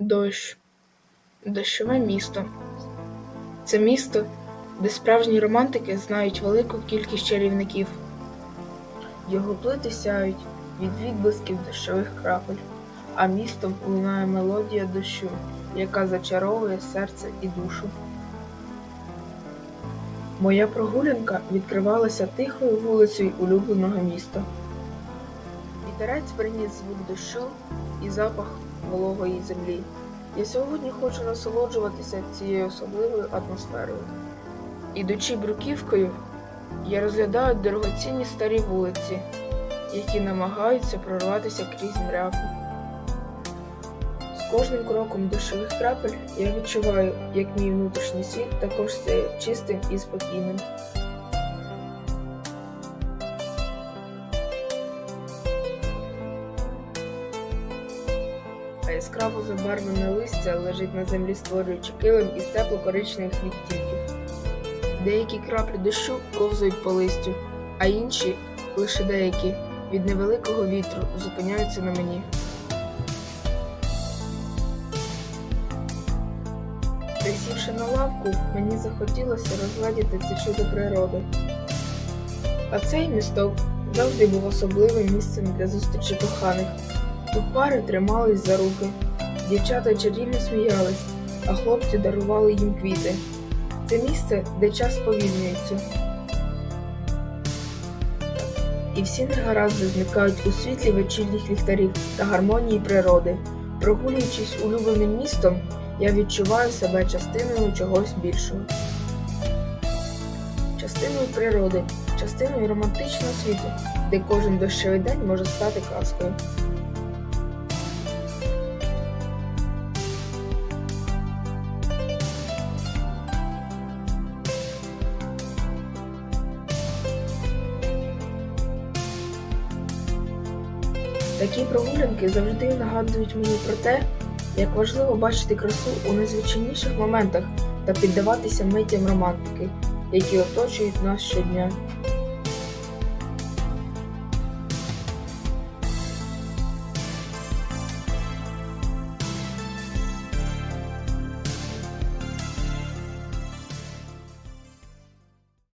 Дощ. Дощове місто. Це місто, де справжні романтики знають велику кількість чарівників. Його плити сяють від відблисків дощових крапель, а містом лунає мелодія дощу, яка зачаровує серце і душу. Моя прогулянка відкривалася тихою вулицею улюбленого міста. Вітерець приніс звук дощу і запах вологої землі. Я сьогодні хочу насолоджуватися цією особливою атмосферою. Ідучи бруківкою, я розглядаю дорогоцінні старі вулиці, які намагаються прорватися крізь мряку. З кожним кроком дощових крапель я відчуваю, як мій внутрішній світ також стає чистим і спокійним. А яскраво забарвлене листя лежить на землі, створюючи килим із тепло-коричневих відтінків. Деякі краплі дощу ковзають по листю, а інші, лише деякі, від невеликого вітру зупиняються на мені. Присівши на лавку, мені захотілося розгладіти це чудо природи. А цей місток завжди був особливим місцем для зустрічі коханих. Тут пари тримались за руки, дівчата чарівно сміялись, а хлопці дарували їм квіти. Це місце, де час сповільнюється. І всі негаразди зникають у світлі вечірніх ліхтарів та гармонії природи. Прогулюючись улюбленим містом, я відчуваю себе частиною чогось більшого. Частиною природи, частиною романтичного світу, де кожен дощовий день може стати казкою. Такі прогулянки завжди нагадують мені про те, як важливо бачити красу у найзвичайніших моментах та піддаватися миттям романтики, які оточують нас щодня.